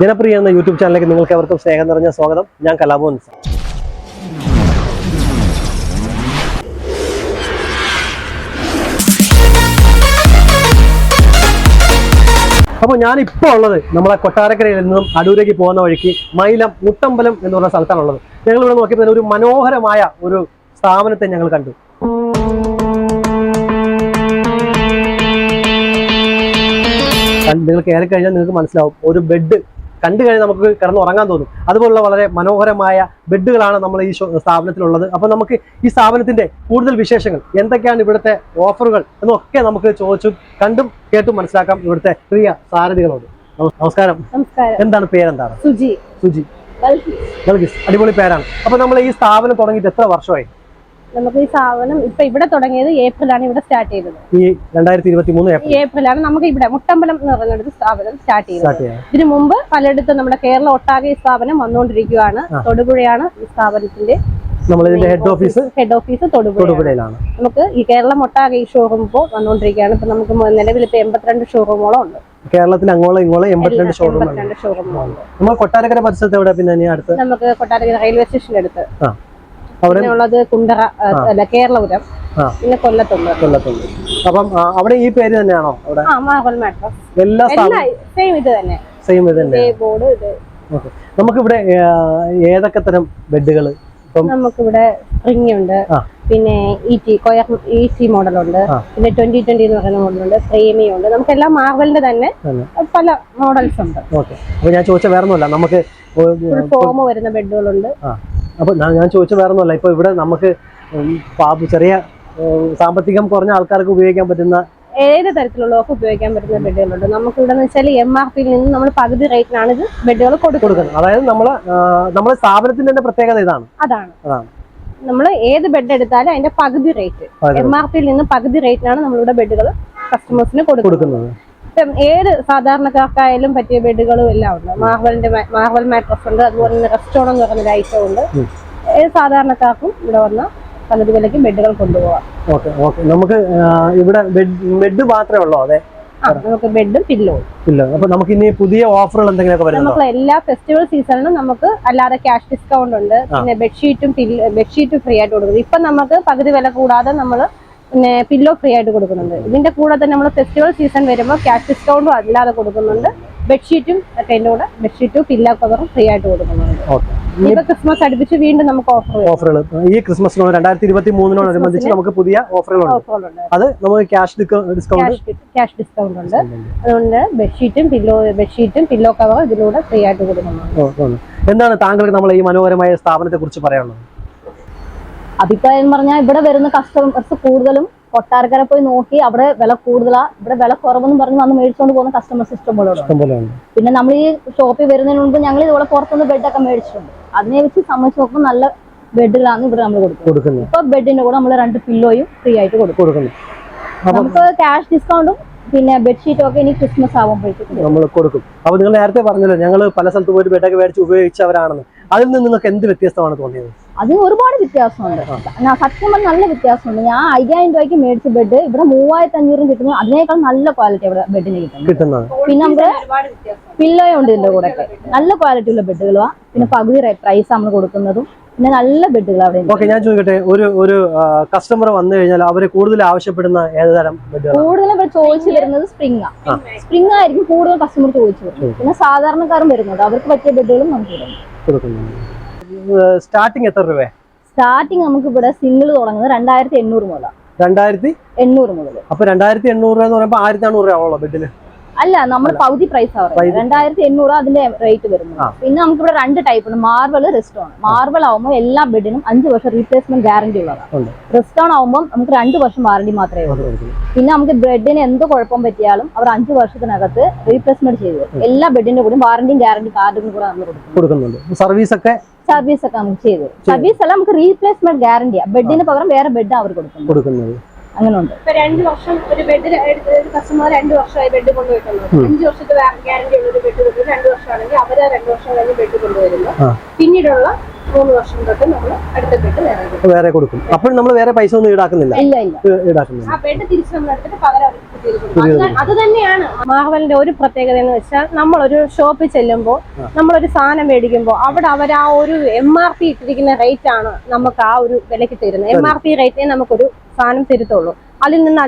ജനപ്രിയ എന്ന യൂട്യൂബ് ചാനലിലേക്ക് നിങ്ങൾക്ക് എവർക്കും സ്നേഹം നിറഞ്ഞ സ്വാഗതം. ഞാൻ കലാഭവൻ സാർ. അപ്പോൾ ഞാൻ ഇപ്പോൾ ഉള്ളത് നമ്മളെ കൊട്ടാരക്കരയിൽ നിന്നും അടൂരേക്ക് പോകുന്ന വഴിക്ക് മൈലം മുട്ടമ്പലം എന്ന് പറഞ്ഞ സ്ഥലത്താണുള്ളത് ഞങ്ങൾ ഇവിടെ നോക്കിയപ്പോൾ ഒരു മനോഹരമായ ഒരു സ്ഥാപനത്തെ ഞങ്ങൾ കണ്ടു. നിങ്ങൾ കയറി കഴിഞ്ഞാൽ നിങ്ങൾക്ക് മനസ്സിലാവും. ഒരു ബെഡ് കണ്ടു കഴിഞ്ഞാൽ നമുക്ക് കിടന്ന് ഉറങ്ങാൻ തോന്നും. അതുപോലുള്ള വളരെ മനോഹരമായ ബെഡുകളാണ് നമ്മൾ ഈ സ്ഥാപനത്തിലുള്ളത്. അപ്പോൾ നമുക്ക് ഈ സ്ഥാപനത്തിന്റെ കൂടുതൽ വിശേഷങ്ങൾ എന്തൊക്കെയാണ് ഇവിടുത്തെ ഓഫറുകൾ എന്നൊക്കെ നമുക്ക് ചോദിച്ചും കണ്ടും കേട്ടും മനസ്സിലാക്കാം ഇവിടുത്തെ പ്രിയ സാരഥികളോട്. നമസ്കാരം. എന്താണ് പേരെന്താണ്? സുജി. സുജി. അടിപൊളി പേരാണ്. അപ്പൊ നമ്മൾ ഈ സ്ഥാപനം തുടങ്ങിയിട്ട് എത്ര വർഷമായി? നമുക്ക് ഈ സാധനം ഇപ്പൊ ഇവിടെ തുടങ്ങിയത് ഏപ്രിലാണ് ഇവിടെ സ്റ്റാർട്ട് ചെയ്തത്. ഈ രണ്ടായിരത്തി ഇരുപത്തി മൂന്ന് ഈ ഏപ്രിൽ ഏപ്രിലാണ് നമുക്ക് ഇവിടെ മുട്ടമ്പലം എന്ന് പറയുന്ന സ്ഥാപനം സ്റ്റാർട്ട് ചെയ്തത്. ഇതിന് മുമ്പ് പലയിടത്തും നമ്മുടെ കേരള ഒട്ടാകെ സ്ഥാപനം വന്നുകൊണ്ടിരിക്കുകയാണ്. തൊടുപുഴയാണ് ഈ സ്ഥാപനത്തിന്റെ നമ്മളിതിന്റെ head office head office Thodupuzha തൊടുപുഴയിലാണ്. നമുക്ക് ഈ കേരളം ഒട്ടാകെ ഈ ഷോറൂം ഇപ്പോൾ വന്നുകൊണ്ടിരിക്കുകയാണ്. ഇപ്പൊ നമുക്ക് നിലവിൽ ഇപ്പൊ എൺപത്തിരണ്ട് ഷോറൂമോളം ഉണ്ട്. കേരളത്തിൽ അങ്ങോളം ഇങ്ങോളം എൺപത്തിരണ്ട് ഷോറൂമുകളുണ്ട് നമ്മൾ കൊട്ടാരക്കര പരിസരത്ത് എവിടെ പിന്നെ അടുത്ത്? നമുക്ക് കൊട്ടാരക്കര റെയിൽവേ സ്റ്റേഷൻ അടുത്ത്. പിന്നെ ഉള്ളത് കുണ്ടറ. അല്ല കേരളപുരം. പിന്നെ കൊല്ലത്തുണ്ട്. കൊല്ലത്തുണ്ട്. അപ്പം അവിടെ ഈ പേര് തന്നെയാണോ അവിടെ? എല്ലാ എല്ലാം സെയിം ഇത് തന്നെ. സെയിം ഇത് തന്നെ. ബോർഡ് ഇത്. നമുക്കിവിടെ ആ, ഏതൊക്കെ തരം ബെഡുകൾ നമുക്കിവിടെ സ്പ്രിംഗ് ഉണ്ട്. പിന്നെ E T coir E T മോഡലുണ്ട്. പിന്നെ ട്വന്റി ട്വന്റി എന്ന് പറയുന്ന മോഡലുണ്ട് പ്രേമി ഉണ്ട്. നമുക്ക് നമുക്കെല്ലാം മാർബലിന്റെ തന്നെ. പല മോഡൽസ് ഉണ്ട്. ഓക്കെ. അപ്പോൾ ഞാൻ ചോദിച്ച വേറെ ഒന്നുമല്ല നമുക്ക് ഫോമ് ഫോം വരുന്ന ബെഡുകളുണ്ട്. അപ്പോൾ ഞാൻ ചോദിച്ച വേറെ ഒന്നുമല്ല ഇപ്പോൾ ഇവിടെ നമുക്ക് പാപ ചെറിയ സാമ്പത്തികം കുറഞ്ഞ ആൾക്കാർക്ക് ഉപയോഗിക്കാൻ പറ്റുന്ന ഏത് തരത്തിലുള്ളവർക്ക് ഉപയോഗിക്കാൻ പറ്റുന്ന ബെഡുകളുണ്ട്? നമുക്ക് ഇവിടെ വെച്ചാൽ എം ആർ പിയിൽ നിന്ന് നമ്മൾ പകുതി റേറ്റിനാണ് ഇത് ബെഡുകൾ കൊടുക്കുന്നത്. അതായത് നമ്മൾ നമ്മുടെ സ്ഥാപനത്തിന്റെ തന്നെ പ്രത്യേകത ഇതാണ്. അതാണ്. അതാണ്. നമ്മൾ ഏത് ബെഡ് എടുത്താലും അതിന്റെ പകുതി റേറ്റ്. എം ആർ പിയിൽ നിന്ന് പകുതി റേറ്റിനാണ് നമ്മളിവിടെ ബെഡുകൾ കസ്റ്റമേഴ്സിന് കൊടുക്കുന്നത്. ഇപ്പം ഏത് സാധാരണക്കാർക്കായാലും പറ്റിയ ബെഡുകളും എല്ലാം ഉണ്ട്. മാർബലിന്റെ മാർബൽ മാട്രസ് ഉണ്ട്. അതുപോലെ തന്നെ റെസ്റ്റോറന്റ് എന്ന് പറയുന്ന ഐറ്റം ഉണ്ട്. ഏത് സാധാരണക്കാർക്കും ഇവിടെ വന്ന പകുതി വിലയ്ക്ക് ബെഡുകൾ കൊണ്ടുപോകാം ഓക്കെ ഓക്കെ. നമുക്ക് ഇവിടെ ബെഡ് മാത്രമേ ഉള്ളൂ? അതെ. നമുക്ക് ബെഡും പില്ലും ഇല്ല. അപ്പൊ നമുക്ക് ഇനി പുതിയ ഓഫറുകൾ എന്തെങ്കിലുമൊക്കെ നമുക്ക് എല്ലാ ഫെസ്റ്റിവൽ സീസണിലും നമുക്ക് അല്ലാതെ ക്യാഷ് ഡിസ്കൗണ്ട് ഉണ്ട്. പിന്നെ ബെഡ്ഷീറ്റും ബെഡ്ഷീറ്റും ഫ്രീ ആയിട്ട് കൊടുക്കുന്നത് ഇപ്പൊ നമുക്ക് പകുതി വില കൂടാതെ നമ്മൾ പിന്നെ പില്ലോ ഫ്രീ ആയിട്ട് കൊടുക്കുന്നുണ്ട്. ഇതിന്റെ കൂടെ തന്നെ നമ്മൾ ഫെസ്റ്റിവൽ സീസൺ വരുമ്പോൾ ക്യാഷ് ഡിസ്കൗണ്ടും അല്ലാതെ കൊടുക്കുന്നുണ്ട്. ബെഡ്ഷീറ്റും ഒക്കെ അതിന്റെ കൂടെ ബെഡ്ഷീറ്റും പില്ലോ കവറും ഫ്രീ ആയിട്ട് കൊടുക്കുന്നുണ്ട്. ഓക്കെ. ഇപ്പൊ ക്രിസ്മസ് അടുപ്പിച്ച് വീണ്ടും നമുക്ക് ഓഫർ ഓഫറുകൾ ഈ ക്രിസ്മസിനോട് രണ്ടായിരത്തി ഇരുപത്തി മൂന്നിനോടനുബന്ധിച്ച് നമുക്ക് പുതിയ ഓഫറുകളുണ്ട് അത് നമുക്ക് ക്യാഷ് ഡിസ്കൗണ്ട് ക്യാഷ് ഡിസ്കൗണ്ട് ഉണ്ട്. അതുകൊണ്ട് ബെഡ്ഷീറ്റും പില്ലോ ബെഡ്ഷീറ്റും പില്ലോ കവറും ഇതിലൂടെ ഫ്രീ ആയിട്ട് കൊടുക്കുന്നുണ്ട്. എന്താണ് താങ്കൾക്ക് നമ്മൾ ഈ മനോഹരമായ സ്ഥാപനത്തെ കുറിച്ച് പറയാനുള്ളത്? അഭിപ്രായം പറഞ്ഞാൽ ഇവിടെ വരുന്ന കസ്റ്റമേഴ്സ് കൂടുതലും കൊട്ടാരക്കര പോയി നോക്കി അവിടെ വില കൂടുതലാ. ഇവിടെ വില കുറവെന്ന് പറഞ്ഞ് വന്ന് മേടിച്ചുകൊണ്ട് പോകുന്ന കസ്റ്റമേഴ്സ് ഇഷ്ടംപോലെ പിന്നെ നമ്മൾ ഈ ഷോപ്പിൽ വരുന്നതിന് മുമ്പ് ഞങ്ങൾ ഇതുപോലെ പുറത്തുനിന്ന് ബെഡൊക്കെ മേടിച്ചിട്ടുണ്ട്. അതിനെ വെച്ച് സംബന്ധിച്ച് നോക്കുമ്പോൾ നല്ല ബെഡിലാണ് ഇവിടെ നമ്മൾ കൊടുക്കുന്നത്. ഇപ്പൊ ബെഡിന്റെ കൂടെ നമ്മൾ രണ്ട് പില്ലോയും ഫ്രീ ആയിട്ട് കൊടുക്കും. നമുക്ക് ക്യാഷ് ഡിസ്കൗണ്ടും പിന്നെ ബെഡ്ഷീറ്റും ഒക്കെ ഇനി ക്രിസ്മസ് ആകുമ്പോഴേക്കും നമ്മൾ കൊടുക്കും. അപ്പൊ നിങ്ങൾ നേരത്തെ പറഞ്ഞല്ലോ ഞങ്ങൾ പല സ്ഥലത്ത് പോയിട്ട് ബെഡൊക്കെ മേടിച്ച് ഉപയോഗിച്ചവരാണെന്ന്. അതിൽ നിന്ന് നിങ്ങൾക്ക് എന്ത് വ്യത്യസ്തമാണ് തോന്നിയത്? അതിന് ഒരുപാട് വ്യത്യാസമുണ്ട്. ഞാൻ സത്യം പറഞ്ഞാൽ നല്ല വ്യത്യാസമുണ്ട്. ഞാൻ അയ്യായിരം രൂപയ്ക്ക് മേടിച്ച ബെഡ് ഇവിടെ മൂവായിരത്തി അഞ്ഞൂറും കിട്ടുന്നു. അതിനേക്കാൾ നല്ല ക്വാളിറ്റി ഇവിടെ ബെഡിന് കിട്ടുന്നത്. കിട്ടുന്നത്. പിന്നെ നമുക്ക് ഒരുപാട് വ്യത്യാസം പില്ലോ ഉണ്ട് ഇതിന്റെ കൂടെ നല്ല ക്വാളിറ്റി ഉള്ള ബെഡുകളാ പിന്നെ പകുതി പ്രൈസ് നമ്മൾ കൊടുക്കുന്നതും. പിന്നെ നല്ല ബെഡുകൾ അവിടെ ഓക്കെ ഞാൻ ചോദിക്കട്ടെ. ഒരു ഒരു കസ്റ്റമർ വന്നു കഴിഞ്ഞാൽ അവർ കൂടുതൽ ആവശ്യപ്പെടുന്ന ഏതുതരം ബെഡുകൾ കൂടുതലും ഇവിടെ ചോദിച്ചു വരുന്നത് സ്പ്രിംഗ് സ്പ്രിംഗ് ആയിരിക്കും കൂടുതൽ കസ്റ്റമർ ചോദിച്ചു വരുന്നത് പിന്നെ സാധാരണക്കാരും വരുന്നത് അവർക്ക് പറ്റിയ ബെഡുകളും നമുക്ക് ഇടും സ്റ്റാർട്ടിങ് എത്ര രൂപ സ്റ്റാർട്ടിങ് നമുക്ക് ഇവിടെ സിംഗിൾ തുടങ്ങുന്നത് രണ്ടായിരത്തി എണ്ണൂറ് മുതലാണ് രണ്ടായിരത്തി എണ്ണൂറ് മുതൽ അപ്പൊ രണ്ടായിരത്തി എണ്ണൂറ് രൂപ എന്ന് പറയുമ്പോൾ ആയിരത്തി അഞ്ഞൂറ് രൂപ ആവുള്ളൂ ബെഡിന് അല്ല നമ്മൾ പകുതി പ്രൈസ്. പറയുന്നത്. രണ്ടായിരത്തി എണ്ണൂറ് അതിന്റെ റേറ്റ് വരുന്നത്. പിന്നെ നമുക്ക് ഇവിടെ രണ്ട് ടൈപ്പ് ഉണ്ട്. മാർബിൾ റിസ്റ്റോൺ മാർബിൾ ആവുമ്പോൾ എല്ലാ ബെഡിനും അഞ്ച് വർഷം റീപ്ലേസ്മെന്റ് ഗ്യാരണ്ടി ഉള്ളതാണ്. റിസ്റ്റോൺ ആവുമ്പോൾ നമുക്ക് രണ്ട് വർഷം വാറണ്ടി മാത്രമേ ഉള്ളൂ. പിന്നെ നമുക്ക് ബെഡിന് എന്ത് കുഴപ്പം പറ്റിയാലും അവർ അഞ്ച് വർഷത്തിനകത്ത് റീപ്ലേസ്മെന്റ് ചെയ്തു എല്ലാ ബെഡിന്റെ കൂടെ വാറണ്ടിയും ഗ്യാരണ്ടി കാർഡും കൂടെ നമ്മൾ കൊടുക്കും. കൊടുക്കുന്നുണ്ട്. സർവീസ് ഒക്കെ സർവീസ് ഒക്കെ നമുക്ക് ചെയ്തു സർവീസ് അല്ല നമുക്ക് റീപ്ലേസ്മെന്റ് ഗ്യാരണ്ടിയാണ് ബെഡിന് പകരം വേറെ ബെഡ് അവർ കൊടുക്കുന്നു കൊടുക്കുന്നത്. അങ്ങനെ ഉണ്ട് ഇപ്പൊ രണ്ട് വർഷം ഒരു ബെഡ് കസ്റ്റമർ രണ്ട് വർഷമായി ബെഡ് കൊണ്ടുപോയിട്ടുള്ളത്. അഞ്ച് വർഷത്തെ ഗ്യാരണ്ടി ഉള്ള ഒരു ബെഡ് രണ്ട് വർഷമാണെങ്കിൽ അവർ രണ്ട് വർഷം കഴിഞ്ഞ് ബെഡ് കൊണ്ടുവരുന്നു. പിന്നീടുള്ള മൂന്ന് വർഷം തൊട്ട് നമ്മൾ അടുത്ത വേറെ കൊടുക്കും. വേറെ കൊടുക്കും. അപ്പോൾ നമ്മൾ വേറെ പൈസ ഒന്നും ഈടാക്കുന്നില്ല? ഇല്ല ഇല്ല. ഈടാക്കുന്നില്ല. ആ തിരിച്ച് നമ്മൾ എടുത്തിട്ട് പകരം അവർക്ക് പുതിയത് കൊടുക്കും. അത് അത് തന്നെയാണ് മാഹവലിന്റെ ഒരു പ്രത്യേകത എന്ന് വെച്ചാൽ നമ്മളൊരു ഷോപ്പിൽ ചെല്ലുമ്പോൾ നമ്മളൊരു സാധനം മേടിക്കുമ്പോൾ അവിടെ അവർ ആ ഒരു എം ആർ പി ഇട്ടിരിക്കുന്ന റേറ്റ് ആണ് നമുക്ക് ആ ഒരു വിലക്ക് തരുന്നത്. എം ആർ പി റേറ്റിനെ നമുക്കൊരു സാധനം തരുത്തുള്ളൂ. അതിൽ നിന്ന്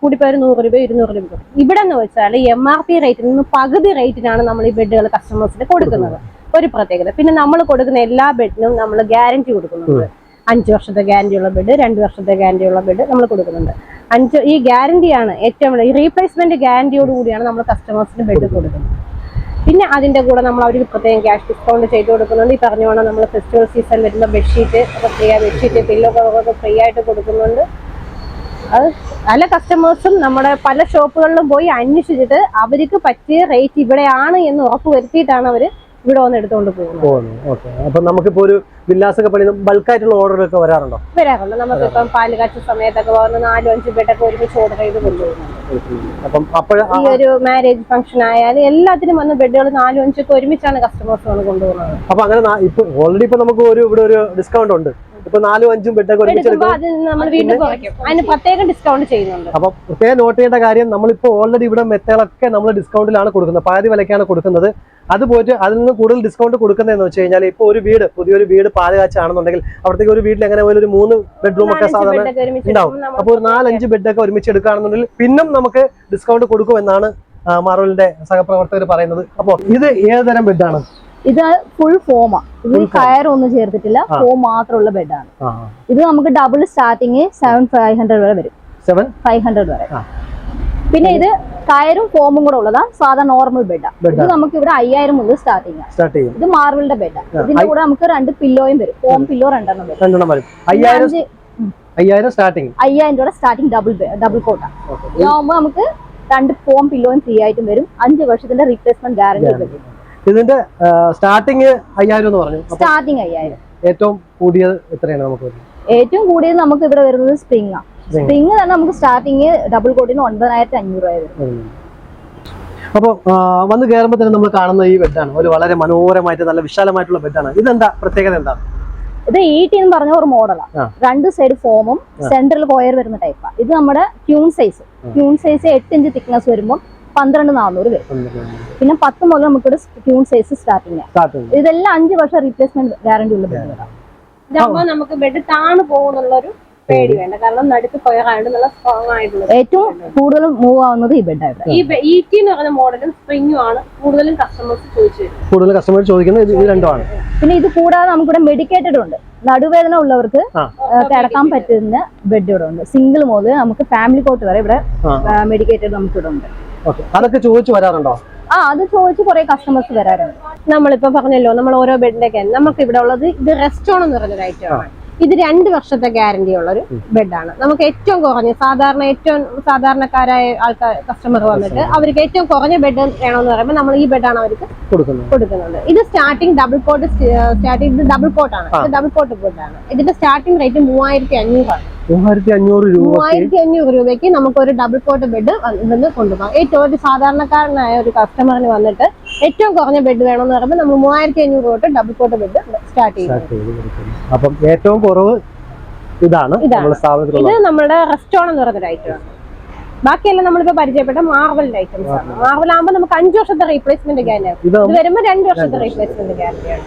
കൂടിപ്പോയ നൂറ് രൂപ ഇരുന്നൂറ് രൂപ. ഇവിടെ എന്ന് വെച്ചാൽ എം ആർ പി റേറ്റിൽ നിന്ന് പകുതി റേറ്റിനാണ് നമ്മൾ ഈ ബെഡുകൾ കസ്റ്റമേഴ്സിന് കൊടുക്കുന്നത്. ഒരു പ്രത്യേകത. പിന്നെ നമ്മൾ കൊടുക്കുന്ന എല്ലാ ബെഡിനും നമ്മൾ ഗ്യാരണ്ടി കൊടുക്കുന്നുണ്ട്. അഞ്ച് വർഷത്തെ ഗ്യാരണ്ടി ഉള്ള ബെഡ് രണ്ട് വർഷത്തെ ഗ്യാരണ്ടി ഉള്ള ബെഡ് നമ്മൾ കൊടുക്കുന്നുണ്ട്. അഞ്ച് ഈ ഗ്യാരണ്ടിയാണ് ഏറ്റവും ഈ റീപ്ലേസ്മെന്റ് ഗ്യാരണ്ടിയോട് കൂടിയാണ് നമ്മൾ കസ്റ്റമേഴ്സിന് ബെഡ് കൊടുക്കുന്നത്. പിന്നെ അതിന്റെ കൂടെ നമ്മൾ അവർക്ക് പ്രത്യേകം ക്യാഷ് ഡിസ്കൗണ്ട് ചെയ്ത് കൊടുക്കുന്നുണ്ട്. ഈ പറഞ്ഞോണം നമ്മൾ ഫെസ്റ്റിവൽ സീസൺ വരുമ്പോൾ ബെഡ്ഷീറ്റ് ഫ്രീ ബെഡ്ഷീറ്റ് പില്ലോ കവറൊക്കെ ഫ്രീ ആയിട്ട് കൊടുക്കുന്നുണ്ട്. അത് പല കസ്റ്റമേഴ്സും നമ്മുടെ പല ഷോപ്പുകളിലും പോയി അന്വേഷിച്ചിട്ട് അവർക്ക് പറ്റിയ റേറ്റ് ഇവിടെയാണ് എന്ന് ഉറപ്പ് വരുത്തിയിട്ടാണ് അവർ ഇവിടെ വന്ന് എടുത്തുകൊണ്ട് പോകുന്നു. ഓക്കെ. അപ്പൊ നമുക്കിപ്പോ ഒരു വില്ലാസൊക്കെ പണി ബൾക്കായിട്ടുള്ള ഓർഡർ ഒക്കെ വരാറുണ്ടോ? വരാറുണ്ട്. നമുക്കിപ്പം പാൽ കാച്ച സമയത്തൊക്കെ വന്ന് നാലും അഞ്ചും ബെഡൊക്കെ ഒരുമിച്ച് ഓർഡർ ചെയ്ത് കൊണ്ടുപോകുന്നുണ്ട്. അപ്പം ഈ ഒരു മാരേജ് ഫംഗ്ഷൻ ആയാലും എല്ലാത്തിനും വന്ന് ബെഡുകൾ നാലും അഞ്ചൊക്കെ ഒരുമിച്ചാണ് കസ്റ്റമേഴ്സ് വന്ന് കൊണ്ടുപോകുന്നത്. അപ്പൊ അങ്ങനെ ഓൾറെഡി ഇപ്പൊ നമുക്ക് ഒരു ഇവിടെ ഒരു ഡിസ്കൗണ്ട് ഉണ്ട്. ഇപ്പൊ നാലും അഞ്ചും ബെഡൊക്കെ അതിന് പ്രത്യേകം ഡിസ്കൗണ്ട് ചെയ്യുന്നുണ്ട്. അപ്പൊ പ്രത്യേകം നോട്ട് ചെയ്യേണ്ട കാര്യം നമ്മളിപ്പോ ഓൾറെഡി ഇവിടെ മെത്തകളൊക്കെ നമ്മൾ ഡിസ്കൗണ്ടിലാണ് കൊടുക്കുന്നത്. പാതി വിലക്കാണ് കൊടുക്കുന്നത്. അത് പോയിട്ട് അതിൽ നിന്ന് കൂടുതൽ ഡിസ്കൗണ്ട് കൊടുക്കുന്നതെന്ന് വെച്ച് കഴിഞ്ഞാൽ ഇപ്പൊ ഒരു വീട് പുതിയൊരു വീട് പാൽ കാച്ചാണെന്നുണ്ടെങ്കിൽ അവിടത്തേക്ക് ഒരു വീട്ടിൽ എങ്ങനെ പോലും ഒരു മൂന്ന് ബെഡ്റൂം ഒക്കെ സാധാരണ ഉണ്ടാവും. അപ്പോൾ ഒരു നാലഞ്ച് ബെഡൊക്കെ ഒരുമിച്ച് എടുക്കുകയാണെന്നുണ്ടെങ്കിൽ പിന്നും നമുക്ക് ഡിസ്കൗണ്ട് കൊടുക്കുമെന്നാണ് എന്നാണ് മാർവലിന്റെ സഹപ്രവർത്തകർ പറയുന്നത്. അപ്പോൾ ഇത് ഏതുതരം ബെഡാണ് ഇത് ഫുൾ ഫോമാ ഇതിൽ കയറൊന്നും ചേർത്തിട്ടില്ല. ഫോം മാത്രമുള്ള ബെഡാണ് ഇത് നമുക്ക് double starting seven five hundred വരെ വരും. സെവൻ ഫൈവ് ഹൺഡ്രഡ് വരെ. പിന്നെ ഇത് കയറും ഫോമും കൂടെ ഉള്ളതാ. സാധാ നോർമൽ ബെഡാ Bed ഇത് നമുക്ക് ഇവിടെ അയ്യായിരം മുതൽ സ്റ്റാർട്ടിങ് ആണ് സ്റ്റാർട്ട് ഇത് മാർബിളിന്റെ ബെഡാ ആ, ഇതിന്റെ കൂടെ നമുക്ക് രണ്ട് പില്ലോയും വരും. ഫോം പില്ലോ രണ്ടെണ്ണം വരും. അയ്യായിരം സ്റ്റാർട്ടിംഗ് അയ്യായിരം രൂപ സ്റ്റാർട്ടിങ് ഡബിൾ ഡബിൾ കോട്ടാ ഇതാവുമ്പോ നമുക്ക് രണ്ട് ഫോം പില്ലോയും ഫ്രീ ആയിട്ടും വരും. അഞ്ച് വർഷത്തിന്റെ റീപ്ലേസ്മെന്റ് ഗ്യാരണ്ടി വരും. ഇതിന്റെ സ്റ്റാർട്ടിങ് അയ്യായിരം എന്ന് പറഞ്ഞു. സ്റ്റാർട്ടിങ് അയ്യായിരം. ഏറ്റവും കൂടിയത് എത്രയാണ് നമുക്ക് വരുന്നത്? ഏറ്റവും കൂടിയത് നമുക്ക് ഇവിടെ വരുന്നത് സ്പ്രിംഗ് സ്പ്രിംഗ് തന്നെ നമുക്ക് സ്റ്റാർട്ടിങ് ഡബിൾ കോട്ടിന് ഒൻപതിനായിരത്തി അഞ്ഞൂറ് രൂപ വരും. അപ്പോൾ വന്ന് കയറുമ്പോൾ തന്നെ നമ്മൾ കാണുന്ന ഈ ബെഡാണ് ഒരു വളരെ മനോഹരമായിട്ട് നല്ല വിശാലമായിട്ടുള്ള ബെഡാണ് ഇതെന്താ? പ്രത്യേകത എന്താ? ഇത് ഈട്ടി എന്ന് പറഞ്ഞ ഒരു മോഡലാണ് രണ്ട് സൈഡ് ഫോമും സെന്ററിൽ കോയർ വരുന്ന ടൈപ്പാണ് ഇത് നമ്മുടെ ക്യൂൺ സൈസ് ക്യൂൺ സൈസ് എട്ട് ഇഞ്ച് തിക്നെസ് വരുമ്പോൾ പന്ത്രണ്ട് നാനൂറ് വരും. പിന്നെ പത്ത് മുതൽ നമുക്കിവിടെ ട്യൂൺ സൈസ് സ്റ്റാർട്ടിങ് ഇതെല്ലാം അഞ്ച് വർഷം റീപ്ലേസ്മെന്റ് ഗ്യാരണ്ടി ഉള്ള ബെഡുകളാണ് ഇതാകുമ്പോൾ നമുക്ക് ബെഡ് താണു പോകുന്നുള്ളൊരു പേടി വേണ്ട. കാരണം നടുക്ക് പോയാണ്ട് നല്ല സ്ട്രോങ് ആയിട്ടുള്ള ഏറ്റവും കൂടുതൽ മൂവ് ആവുന്നത് ഈ ബെഡാണ് ഈ ടി എന്ന് പറയുന്ന മോഡലും സ്പ്രിങ്ങും ആണ് കൂടുതലും കസ്റ്റമേഴ്സ് ചോദിച്ചു കൂടുതലും കൂടുതൽ കസ്റ്റമർ ചോദിക്കുന്നത് ഇത് രണ്ടുമാണ് പിന്നെ ഇത് കൂടാതെ നമുക്കിവിടെ മെഡിക്കേറ്റഡ് ഉണ്ട്. നടുവേദന ഉള്ളവർക്ക് കിടക്കാൻ പറ്റുന്ന ബെഡ് ഇവിടെ ഉണ്ട്. സിംഗിൾ മോഡൽ നമുക്ക് ഫാമിലി കോട്ട് വരെ ഇവിടെ മെഡിക്കേറ്റഡ് നമുക്ക് ഇവിടെ ഉണ്ട്. അതൊക്കെ ചോദിച്ചു വരാറുണ്ടോ? ആ അത് ചോദിച്ച് കുറെ കസ്റ്റമേഴ്സ് വരാറുണ്ട്. നമ്മളിപ്പോ പറഞ്ഞല്ലോ നമ്മൾ ഓരോ ബെഡിന്റെ നമുക്ക് ഇവിടെ ഉള്ളത് ഇത് റെസ്റ്റോൺ എന്ന് പറഞ്ഞൊരു ഐറ്റമാണ് ഇത് രണ്ട് വർഷത്തെ ഗ്യാരണ്ടി ഉള്ള ഒരു ബെഡാണ് നമുക്ക് ഏറ്റവും കുറഞ്ഞ സാധാരണ ഏറ്റവും സാധാരണക്കാരായ ആൾക്കാർ കസ്റ്റമർ വന്നിട്ട് അവർക്ക് ഏറ്റവും കുറഞ്ഞ ബെഡ് വേണമെന്ന് പറയുമ്പോൾ നമ്മൾ ഈ ബെഡാണ് അവർക്ക് കൊടുക്കുന്നത്. ഇത് സ്റ്റാർട്ടിംഗ് ഡബിൾ കോട്ട് സ്റ്റാർട്ടിംഗ് ഇത് ഡബിൾ കോട്ടാണ് ഡബിൾ കോട്ട് ബെഡാണ് ഇതിന്റെ സ്റ്റാർട്ടിംഗ് റേറ്റ് മൂവായിരത്തി അഞ്ഞൂറാണ് മൂവായിരത്തി അഞ്ഞൂറ് രൂപ മൂവായിരത്തി അഞ്ഞൂറ് രൂപയ്ക്ക് നമുക്ക് ഒരു ഡബിൾ കോട്ട് ബെഡ് ഇവിടുന്ന് കൊണ്ടുപോകാം. ഏറ്റവും ഒരു സാധാരണക്കാരനായ ഒരു കസ്റ്റമറിന് വന്നിട്ട് ഏറ്റവും കുറഞ്ഞ ബെഡ് വേണമെന്ന് പറയുമ്പോൾ നമ്മൾ മൂവായിരത്തി അഞ്ഞൂറ് തൊട്ട് ഡബിൾ കോട്ട് ബെഡ് സ്റ്റാർട്ട് ചെയ്യും. അപ്പം ഏറ്റവും കുറവ് ഇതാണ് ഇത് നമ്മുടെ റെസ്റ്റോൺ എന്ന് പറയുന്ന ഐറ്റമാണ് ബാക്കിയെല്ലാം നമ്മളിപ്പോ പരിചയപ്പെട്ട മാർവലിന്റെ ഐറ്റംസ് ആണ്. മാർവൽ ആകുമ്പോൾ നമുക്ക് അഞ്ചു വർഷത്തെ റീപ്ലേസ്മെന്റ് ഗ്യാരണ്ടി ഇത് വരുമ്പോൾ രണ്ട് വർഷത്തെ റീപ്ലേസ്മെന്റ് ഗ്യാരണ്ടിയാണ്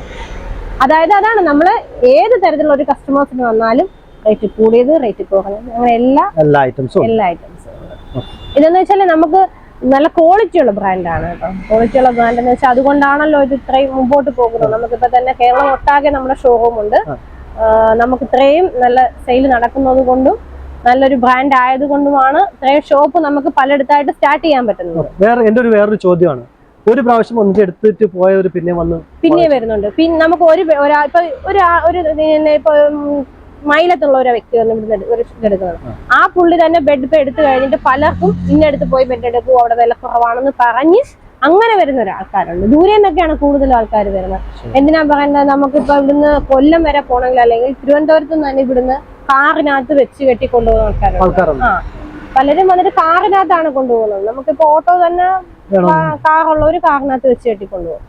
അതായത് അതാണ് നമ്മൾ ഏത് തരത്തിലുള്ള ഒരു കസ്റ്റമേഴ്സിന് വന്നാലും റേറ്റ് കൂടിയത് റേറ്റ് കുറഞ്ഞത് അങ്ങനെ എല്ലാ എല്ലാ ഐറ്റംസും എല്ലാ ഐറ്റംസും ഇതെന്ന് വെച്ചാൽ നമുക്ക് നല്ല ക്വാളിറ്റി ഉള്ള ബ്രാൻഡാണ് കേട്ടോ. ക്വാളിറ്റി ഉള്ള ബ്രാൻഡ് എന്ന് വെച്ചാൽ അതുകൊണ്ടാണല്ലോ ഇത് ഇത്രയും മുമ്പോട്ട് പോകുന്നത്. നമുക്കിപ്പോ തന്നെ കേരളം ഒട്ടാകെ നമ്മുടെ ഷോറൂം ഉണ്ട്. നമുക്ക് ഇത്രയും നല്ല സെയിൽ നടക്കുന്നത് കൊണ്ടും നല്ലൊരു ബ്രാൻഡ് ആയതുകൊണ്ടുമാണ് ഇത്രയും ഷോപ്പ് നമുക്ക് പലയിടത്തായിട്ട് സ്റ്റാർട്ട് ചെയ്യാൻ പറ്റുന്നത്. വേറെ എന്റെ ഒരു വേറൊരു ചോദ്യമാണ്. ഒരു പ്രാവശ്യം ഒന്നിച്ച് എടുത്തിട്ട് പോയവർ പിന്നെ വന്ന് പിന്നെ വരുന്നുണ്ട്. പിന്നെ നമുക്ക് ഒരു ഇപ്പൊ ഒരു ഇപ്പൊ മൈലത്തുള്ള ഒരു വ്യക്തി വന്ന് ഇവിടുന്ന് ഒരു എടുക്കുന്നത്. ആ പുള്ളി തന്നെ ബെഡ് ഇപ്പൊ എടുത്തു കഴിഞ്ഞിട്ട് പലർക്കും ഇന്നെടുത്ത് പോയി ബെഡ് എടുക്കും അവിടെ വില കുറവാണെന്ന് പറഞ്ഞ് അങ്ങനെ വരുന്ന ഒരാൾക്കാരുണ്ട്. ദൂരെ നിന്നൊക്കെയാണ് കൂടുതൽ ആൾക്കാർ വരുന്നത്. എന്തിനാ പറയുന്നത് നമുക്കിപ്പോ ഇവിടുന്ന് കൊല്ലം വരെ പോകണമെങ്കിൽ അല്ലെങ്കിൽ തിരുവനന്തപുരത്ത് നിന്ന് തന്നെ ഇവിടുന്ന് കാറിനകത്ത് വെച്ച് കെട്ടി കൊണ്ടുപോകുന്ന ആൾക്കാരുണ്ട്. ആ പലരും വന്നിട്ട് കാറിനകത്താണ് കൊണ്ടുപോകുന്നത്. നമുക്കിപ്പോ ഓട്ടോ തന്നെ കാറുള്ളവർ കാറിനകത്ത് വെച്ച് കെട്ടി കൊണ്ടുപോകും.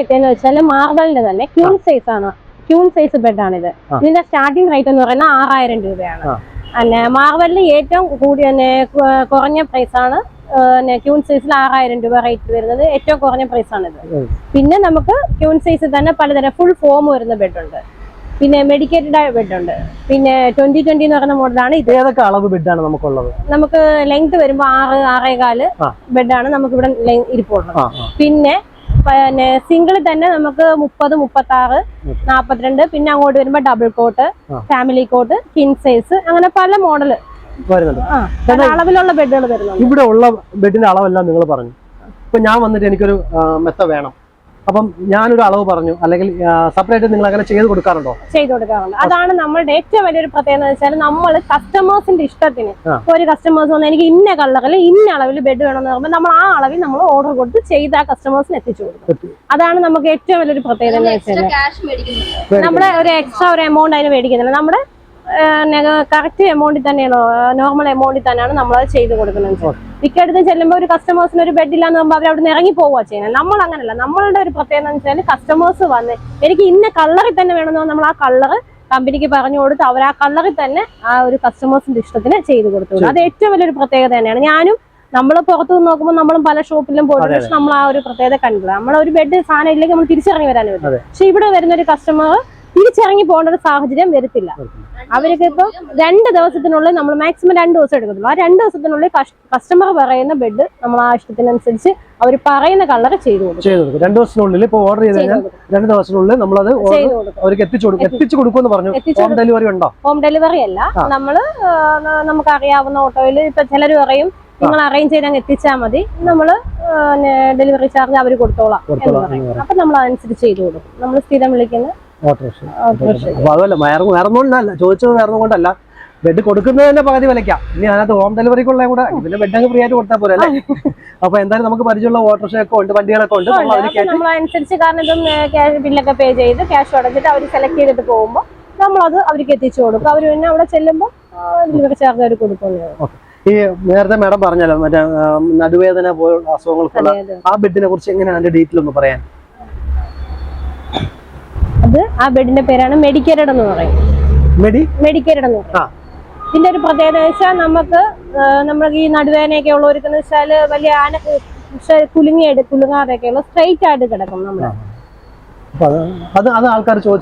വെച്ചാൽ വെച്ചാൽ മാർബിളിന്റെ തന്നെ ക്യൂൺ സൈസ് ആണ്. ക്യൂൺ സൈസ് ബെഡാണിത് ഇത് ഇതിന്റെ സ്റ്റാർട്ടിംഗ് റേറ്റ് എന്ന് പറയുന്നത് ആറായിരം രൂപയാണ്. അല്ലെ പിന്നെ മാർബിളിൽ ഏറ്റവും കൂടിയ പിന്നെ കുറഞ്ഞ പ്രൈസ് ആണ് പിന്നെ ക്യൂൺ സൈസിൽ ആറായിരം രൂപ റേറ്റ് വരുന്നത്. ഏറ്റവും കുറഞ്ഞ പ്രൈസ് ആണിത്. പിന്നെ നമുക്ക് ക്യൂൺ സൈസിൽ തന്നെ പലതരം ഫുൾ ഫോം വരുന്ന ബെഡുണ്ട് പിന്നെ മെഡിക്കേറ്റഡ് ആയ ബെഡുണ്ട് പിന്നെ ട്വന്റി ട്വന്റി എന്ന് പറയുന്ന മോഡലാണ് ഇത്. ഏതൊക്കെ അളവ് ബെഡാണ് നമുക്കുള്ളത്? നമുക്ക് ലെങ്ത് വരുമ്പോൾ ആറ് ആറേകാൽ ബെഡ് ബെഡാണ് നമുക്ക് ഇവിടെ ഇരിപ്പുള്ളത്. പിന്നെ പിന്നെ സിംഗിൾ തന്നെ നമുക്ക് മുപ്പത് മുപ്പത്തി ആറ് നാപ്പത്തിരണ്ട് പിന്നെ അങ്ങോട്ട് വരുമ്പോ double cot. Family cot king size അങ്ങനെ പല മോഡൽ വരുന്നുണ്ട്. അളവിലുള്ള ബെഡുകൾ വരുന്നുണ്ട്. ഇവിടെ ഉള്ള ബെഡിന്റെ അളവെല്ലാം നിങ്ങൾ പറഞ്ഞു. ഇപ്പൊ ഞാൻ വന്നിട്ട് എനിക്കൊരു മെത്ത വേണം. അപ്പം ഞാനൊരു അളവ് പറഞ്ഞു. അല്ലെങ്കിൽ സെപ്പറേറ്റ് നിങ്ങൾ അങ്ങനെ ചെയ്ത് കൊടുക്കാറുണ്ടോ? ചെയ്ത് കൊടുക്കാറുണ്ട്. അതാണ് നമ്മളുടെ ഏറ്റവും വലിയൊരു പ്രത്യേകത എന്ന് വെച്ചാൽ നമ്മൾ കസ്റ്റമേഴ്സിന്റെ ഇഷ്ടത്തിന്. ഒരു കസ്റ്റമേഴ്സ് വന്ന് എനിക്ക് ഇന്ന കളറിൽ ഇന്ന അളവിൽ ബെഡ് വേണമെന്ന് പറയുമ്പോൾ നമ്മൾ ആ അളവിൽ നമ്മൾ ഓർഡർ കൊടുത്ത് ചെയ്ത് ആ കസ്റ്റമേഴ്സിന് എത്തിച്ചു കൊടുക്കും. അതാണ് നമുക്ക് ഏറ്റവും വലിയൊരു പ്രത്യേകത എന്ന് വെച്ചാൽ നമ്മുടെ ഒരു എക്സ്ട്രാ ഒരു എമൗണ്ട് അതിന് മേടിക്കുന്നില്ല. നമ്മുടെ കറക്റ്റ് എമൗണ്ടിൽ തന്നെയാണോ? നോർമൽ എമൗണ്ടിൽ തന്നെയാണ് നമ്മൾ അത് ചെയ്ത് കൊടുക്കുന്നത്. മിക്കയിടത്തും ചെല്ലുമ്പോൾ ഒരു കസ്റ്റമേഴ്സിന് ഒരു ബെഡ് ഇല്ലാന്ന് പറയുമ്പോൾ അവർ അവിടെ നിന്ന് ഇറങ്ങി പോവുക ചെയ്യുന്നത് നമ്മൾ അങ്ങനല്ല നമ്മളുടെ ഒരു പ്രത്യേകത എന്ന് വെച്ചാൽ കസ്റ്റമേഴ്സ് വന്ന് എനിക്ക് ഇന്ന കളറിൽ തന്നെ വേണമെന്ന് നമ്മൾ ആ കളർ കമ്പനിക്ക് പറഞ്ഞു കൊടുത്ത് അവർ ആ കളറിൽ തന്നെ ആ ഒരു കസ്റ്റമേഴ്സിന്റെ ഇഷ്ടത്തിന് ചെയ്ത് കൊടുത്തു. അത് ഏറ്റവും വലിയൊരു പ്രത്യേകത തന്നെയാണ്. ഞാനും നമ്മൾ പുറത്തു നിന്ന് നോക്കുമ്പോൾ നമ്മളും പല ഷോപ്പിലും പോയിട്ടുണ്ട് പക്ഷെ നമ്മൾ ആ ഒരു പ്രത്യേകത കണ്ടില്ല നമ്മൾ ഒരു ബെഡ് സാധനം ഇല്ലെങ്കിൽ നമ്മൾ തിരിച്ചിറങ്ങി വരാനും പറ്റും. പക്ഷെ ഇവിടെ വരുന്ന ഒരു കസ്റ്റമർ തിരിച്ചിറങ്ങി പോകേണ്ട ഒരു സാഹചര്യം വരത്തില്ല. അവർക്ക് ഇപ്പൊ രണ്ട് ദിവസത്തിനുള്ളിൽ നമ്മൾ മാക്സിമം രണ്ട് ദിവസം എടുക്കത്തുള്ളൂ. ആ രണ്ട് ദിവസത്തിനുള്ളിൽ കസ്റ്റമർ പറയുന്ന ബെഡ് നമ്മൾ ആ ഇഷ്ടത്തിനനുസരിച്ച് അവർ പറയുന്ന കളർ ചെയ്തു കൊടുക്കും. രണ്ട് ദിവസത്തിനുള്ളിൽ ഇപ്പൊ ഓർഡർ ചെയ്ത് കഴിഞ്ഞാൽ രണ്ട് ദിവസത്തിനുള്ളിൽ നമ്മളത് അത് അവർക്ക് എത്തിച്ചു കൊടുക്കും. എത്തിച്ചു കൊടുക്കുമെന്ന് പറഞ്ഞു. ഹോം ഡെലിവറി ഉണ്ടോ? ഹോം ഡെലിവറി അല്ല. നമ്മൾ നമ്മൾ നമുക്ക് അറിയാവുന്ന ഓട്ടോയിൽ ഇപ്പൊ ചിലർ പറയും നിങ്ങൾ അറേഞ്ച് ചെയ്ത് അങ്ങ് എത്തിച്ചാൽ മതി. നമ്മൾ ഡെലിവറി ചാർജ് അവർ കൊടുത്തോളാം. അപ്പൊ നമ്മൾ അതനുസരിച്ച് ചെയ്തു കൊടുക്കും. നമ്മൾ സ്ഥിരം വിളിക്കുന്ന ഓട്ടോറിക്ഷ. അപ്പൊ അതല്ല വേറെ വേറെ ചോദിച്ചത് വേറെ കൊണ്ടല്ല. ബെഡ് കൊടുക്കുന്നത് തന്നെ പകുതി വിലയ്ക്കാം. ഇനി അതിനകത്ത് ഹോം ഡെലിവറിക്കുള്ള കൂടെ ഇതിന്റെ ബെഡ് അങ്ങ് ഫ്രീ ആയിട്ട് കൊടുത്താൽ പോരെ അല്ലേ? അപ്പൊ എന്തായാലും നമുക്ക് പരിചയമുള്ള ഓട്ടോറിക്ഷയൊക്കെ ഉണ്ട് വണ്ടികളൊക്കെ ഉണ്ട്. അനുസരിച്ച് കാരണം ഇതും ക്യാഷ് ബില്ലൊക്കെ പേ ചെയ്ത് ക്യാഷ് അടച്ചിട്ട് അവർ സെലക്ട് ചെയ്തിട്ട് പോകുമ്പോൾ നമ്മളത് അവർക്ക് എത്തിച്ചു കൊടുക്കും. അവർ പിന്നെ അവിടെ ചെല്ലുമ്പോൾ ഡെലിവറി ചാർജ് അവർ കൊടുക്കും ഈ നേരത്തെ മാഡം പറഞ്ഞല്ലോ മറ്റേ നടുവേദന പോലുള്ള അസുഖങ്ങൾക്കുള്ള ആ ബെഡിനെ കുറിച്ച് എങ്ങനെയാണ് അതിന്റെ ഡീറ്റെയിൽ ഒന്ന് പറയാൻ? അത് ആ ബെഡിന്റെ പേരാണ് മെഡിക്കേറ്റഡ് എന്ന് പറയും. മെഡി മെഡിക്കേറ്റഡ് എന്ന് പറയും. ഇതിന്റെ ഒരു പ്രത്യേകത വെച്ചാൽ നമുക്ക് നമ്മൾ ഈ നടുവേനയൊക്കെ ഉള്ളവർക്ക് എന്ന് വെച്ചാൽ വലിയ ആന കുലുങ്ങിയായിട്ട് കുലുങ്ങാതെയൊക്കെ ഉള്ള സ്ട്രൈറ്റ് ആയിട്ട് കിടക്കും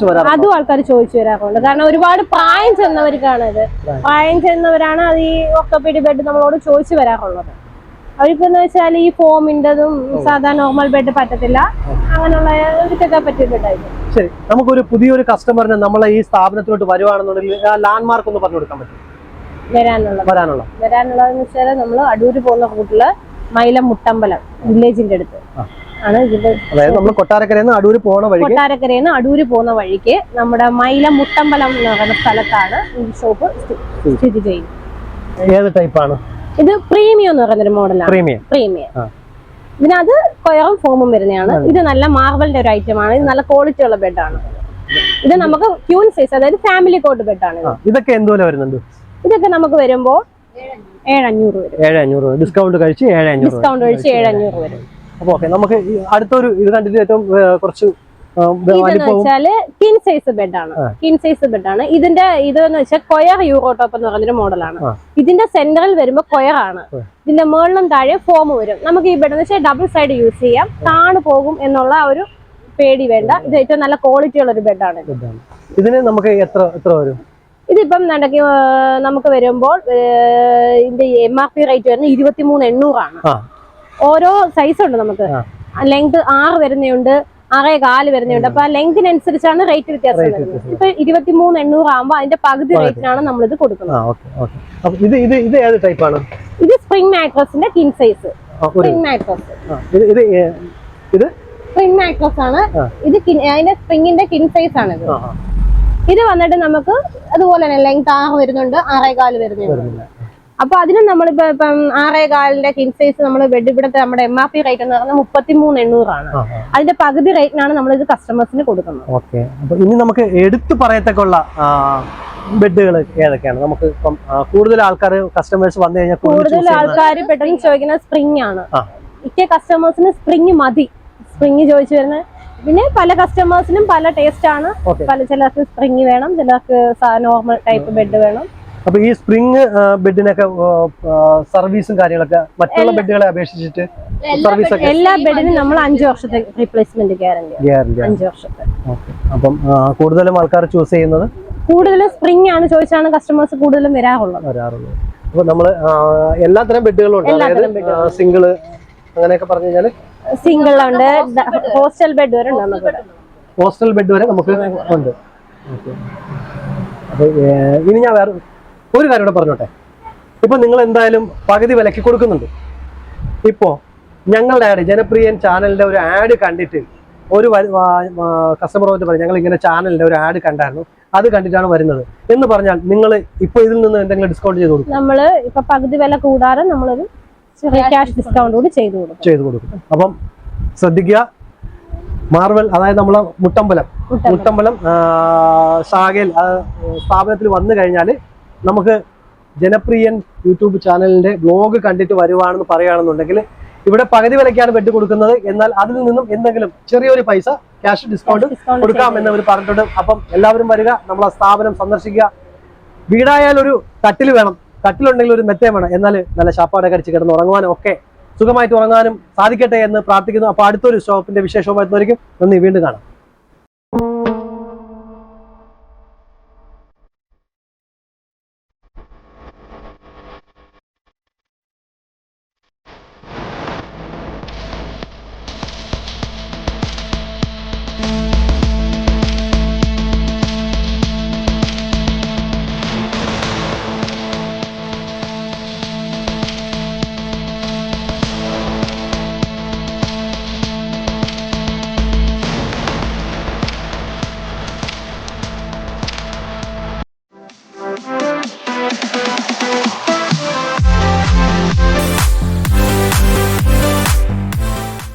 വരാറുണ്ട് അതും ആൾക്കാർ ചോദിച്ചു വരാറുണ്ട്? കാരണം ഒരുപാട് പ്രായം ചെന്നവർക്കാണ് ഇത്. പ്രായം ചെന്നവരാണ് അത് ഈ ഒക്കപ്പീടി ബെഡ് നമ്മളോട് ചോദിച്ചു വരാറുള്ളത്. അവർക്കെന്ന് വെച്ചാൽ ഈ ഫോമിന്റെതും സാധാ നോർമൽ ബെഡ് പറ്റത്തില്ല. അങ്ങനെയുള്ള ഇതൊക്കെ ശരി. നമുക്കൊരു പുതിയൊരു കസ്റ്റമറിന് നമ്മളെ ഈ സ്ഥാപനത്തിലോട്ട് വരുവാണെന്നുണ്ടെങ്കിൽ ആ ലാൻഡ് മാർക്ക് ഒന്ന് പറഞ്ഞു കൊടുക്കാൻ പറ്റും വരാനുള്ള വരാനുള്ള. വരാനുള്ളതെന്ന് വെച്ചാൽ നമ്മൾ അടൂര് പോകുന്ന കൂട്ടിൽ മൈലം മുട്ടമ്പലം വില്ലേജിന്റെ അടുത്ത്. ആണ് ഇതിന്റെ അതായത് നമ്മൾ കൊട്ടാരക്കരയിൽ അടൂര് പോണ വഴി കൊട്ടാരക്കരയിൽ നിന്ന് അടൂര് പോകുന്ന വഴിക്ക് നമ്മുടെ മൈലം മുട്ടമ്പലം എന്ന് പറയുന്ന സ്ഥലത്താണ് ഈ ഷോപ്പ് സ്ഥിതി ചെയ്യുന്നത്. ഏത് ടൈപ്പാണ് ഇത് പ്രീമിയം എന്ന് പറയുന്ന ഒരു മോഡലാണ് പ്രീമിയം പ്രീമിയം. ഇതിനകത്ത് കൊയറും ഫോമും വരുന്നതാണ്. ഇത് നല്ല മാർബിളിന്റെ ഒരു ഐറ്റം ആണ്. ഇത് നല്ല ക്വാളിറ്റി ഉള്ള ആണ്. ഇത് നമുക്ക് ക്യൂൻ സൈസ് അതായത് ഫാമിലി കോട്ട് ബെഡ് ആണ് ഇതൊക്കെ എന്തുപോലെ വരുന്നുണ്ട്? ഇതൊക്കെ നമുക്ക് വരുമ്പോൾ ഏഴ് അഞ്ഞൂറ് വരും. ഏഴ് അഞ്ഞൂറ് ഡിസ്കൗണ്ട് കഴിച്ച് ഏഴഞ്ഞൂറ് ഡിസ്കൗണ്ട് ഒഴിച്ച് ഏഴ് വരും. അപ്പൊ ഓക്കെ നമുക്ക് അടുത്തൊരു ഇത് കണ്ടിട്ട് ഏറ്റവും കുറച്ച് വെച്ചാൽ കിൻ സൈസ് ബെഡാണ് ആണ്. കിൻ സൈസ് ബെഡാണ് ഇതിന്റെ ഇത് എന്ന് വെച്ചാൽ കൊയർ യൂറോട്ടോപ്പ് എന്ന് പറഞ്ഞൊരു മോഡലാണ്. ഇതിന്റെ സെന്ററിൽ വരുമ്പോ കൊയർ ആണ്. ഇതിന്റെ മുകളിലും താഴെ ഫോം വരും. നമുക്ക് ഈ ബെഡ് എന്ന് വെച്ചാൽ ഡബിൾ സൈഡ് യൂസ് ചെയ്യാം. താണു പോകും എന്നുള്ള ഒരു പേടി വേണ്ട. ഇത് ഏറ്റവും നല്ല ക്വാളിറ്റി ഉള്ള ഒരു ബെഡാണ്. ഇതിന് നമുക്ക് എത്ര എത്ര വരും? ഇതിപ്പം നടക്കി നമുക്ക് വരുമ്പോൾ ഇതിന്റെ എം ആർ പി റേറ്റ് വരുന്നത് ഇരുപത്തി മൂന്ന് എണ്ണൂറാണ് ഓരോ സൈസ് ഉണ്ട് നമുക്ക്. ലെങ്ത് ആറ് വരുന്നുണ്ട് ആറേ കാൽ വരുന്നുണ്ട് അപ്പൊ ആ ലെങ്തിനനുസരിച്ചാണ് റേറ്റ് വ്യത്യാസം വരുന്നത്. ഇപ്പൊ ഇപ്പൊ ഇരുപത്തിമൂന്ന് എണ്ണൂറ് ആകുമ്പോൾ അതിന്റെ പകുതി റേറ്റിനാണ് നമ്മൾ ഇത് കൊടുക്കുന്നത്. ഇത് ഇത് ഇത് ഏത് ടൈപ്പാണ് ഇത് സ്പ്രിംഗ് മാട്രസിന്റെ കിങ് സൈസ് സ്പ്രിംഗ് മാട്രസ് ഇത് ഇത് സ്പ്രിംഗ് മാട്രസ് ആണ്. ഇത് അതിന്റെ സ്പ്രിങ്ങിന്റെ കിങ് സൈസ് ആണ് ഇത് ഇത് വന്നിട്ട് നമുക്ക് അതുപോലെ തന്നെ ലെങ്ത് ആറ് വരുന്നുണ്ട്. ആറേകാൽ വരുന്നുണ്ട് അപ്പൊ അതിന് നമ്മളിപ്പോ ഇപ്പം ആറേ കാലിന്റെ കിങ് സൈസ് നമ്മൾ ബെഡ് ഇവിടുത്തെ നമ്മുടെ എം ആർ പി റേറ്റ് എന്ന് പറയുന്നത് മുപ്പത്തിമൂന്ന് എണ്ണൂറാണ്. ആ ആ അതിന്റെ പകുതി റേറ്റിനാണ് നമ്മൾ ഇത് കസ്റ്റമേഴ്സിന് കൊടുക്കുന്നത്. ഓക്കെ. ഇനി നമുക്ക് എടുത്തു പറയത്തക്കുള്ള ബെഡുകൾ ഏതൊക്കെയാണ്? നമുക്ക് ഇപ്പം കൂടുതൽ ആൾക്കാർ കസ്റ്റമേഴ്സ് വന്നു കഴിഞ്ഞാൽ കൂടുതൽ ആൾക്കാർ പെട്ടെന്ന് ചോദിക്കുന്ന സ്പ്രിംഗ് ആണ്. മിക്ക കസ്റ്റമേഴ്സിന് സ്പ്രിംഗ് മതി. സ്പ്രിംഗ് ചോദിച്ചു വരുന്ന പിന്നെ പല കസ്റ്റമേഴ്സിനും പല ടേസ്റ്റ് ആണ്. പല ചിലർക്ക് സ്പ്രിങ് വേണം ചിലർക്ക് നോർമൽ ടൈപ്പ് ബെഡ് വേണം. അപ്പൊ ഈ സ്പ്രിങ് ബെഡിനൊക്കെ സർവീസും കാര്യങ്ങളൊക്കെ മറ്റുള്ള ബെഡുകളെ അപേക്ഷിച്ചിട്ട് സർവീസ് ഒക്കെ എല്ലാ ബെഡിനും നമ്മൾ അഞ്ചു വർഷത്തെ റീപ്ലേസ്മെന്റ് ഗ്യാരണ്ടി അഞ്ചു വർഷത്തെ. ഓക്കെ അപ്പം കൂടുതലും ആൾക്കാർ ചൂസ് ചെയ്യുന്നത്? കൂടുതലും സ്പ്രിംഗ് ആണ് ചോദിച്ചാണ് കസ്റ്റമേഴ്സ് കൂടുതലും വരാറുള്ളത്. വരാറുള്ളത്. അപ്പൊ നമ്മൾ എല്ലാ എല്ലാത്തരം ബെഡുകളും ഉണ്ട്. അതായത് സിംഗിൾ അങ്ങനെയൊക്കെ പറഞ്ഞു കഴിഞ്ഞാൽ സിംഗിൾ ഉണ്ട്. ഹോസ്റ്റൽ ബെഡ് വരെ. ഉണ്ട് നമുക്ക്. ഹോസ്റ്റൽ ബെഡ് വരെ. നമുക്ക് ഉണ്ട്. ഇനി ഞാൻ വേറെ ഒരു കാര്യം കൂടെ പറഞ്ഞോട്ടെ. ഇപ്പൊ നിങ്ങൾ എന്തായാലും പകുതി വിലക്ക് കൊടുക്കുന്നുണ്ട്. ഇപ്പോ ഞങ്ങളുടെ ആഡ് ജനപ്രിയൻ ചാനലിന്റെ ഒരു ആഡ് കണ്ടിട്ട് ഒരു കസ്റ്റമർ വന്നിട്ട് പറഞ്ഞു ഞങ്ങൾ ഇങ്ങനെ ചാനലിന്റെ ഒരു ആഡ് കണ്ടായിരുന്നു. അത് കണ്ടിട്ടാണ് വരുന്നത്. എന്ന് പറഞ്ഞാൽ നിങ്ങൾ ഇപ്പൊ ഇതിൽ നിന്ന് എന്തെങ്കിലും ഡിസ്കൗണ്ട് ചെയ്ത് കൊടുക്കും. നമ്മൾ ഇപ്പൊ പകുതി വില കൂടാതെ നമ്മളൊരു ചെറിയ ക്യാഷ് ഡിസ്കൗണ്ട് കൂടി ചെയ്തു കൊടുക്കും. ചെയ്ത് കൊടുക്കും. അപ്പം ശ്രദ്ധിക്കുക. മാർവൽ അതായത് നമ്മളെ മുട്ടമ്പലം. മുട്ടമ്പലം. ശാഖയിൽ സ്ഥാപനത്തിൽ വന്നു കഴിഞ്ഞാൽ നമുക്ക് ജനപ്രിയൻ യൂട്യൂബ് ചാനലിന്റെ ബ്ലോഗ് കണ്ടിട്ട് വരുവാണെന്ന് പറയുകയാണെന്നുണ്ടെങ്കിൽ ഇവിടെ പകുതി വിലയ്ക്കാണ് ബെഡ് കൊടുക്കുന്നത്. എന്നാൽ അതിൽ നിന്നും എന്തെങ്കിലും ചെറിയൊരു പൈസ ക്യാഷ് ഡിസ്കൗണ്ട് കൊടുക്കാമെന്ന് കൊടുക്കാം എന്ന് അവർ പറഞ്ഞിട്ടുണ്ട്. അപ്പം എല്ലാവരും വരിക നമ്മൾ ആ സ്ഥാപനം സന്ദർശിക്കുക. വീടായാൽ ഒരു തട്ടിൽ വേണം. തട്ടിലുണ്ടെങ്കിൽ ഒരു മെത്തേ വേണം. എന്നാൽ നല്ല ശാപ്പാടൊക്കെ അടിച്ച് കിടന്ന് ഉറങ്ങുവാനും ഒക്കെ സുഖമായിട്ട് ഉറങ്ങാനും സാധിക്കട്ടെ എന്ന് പ്രാർത്ഥിക്കുന്നു. അപ്പോൾ അടുത്തൊരു ഷോപ്പിന്റെ വിശേഷവുമായിട്ട് നന്ദി. വീണ്ടും കാണാം.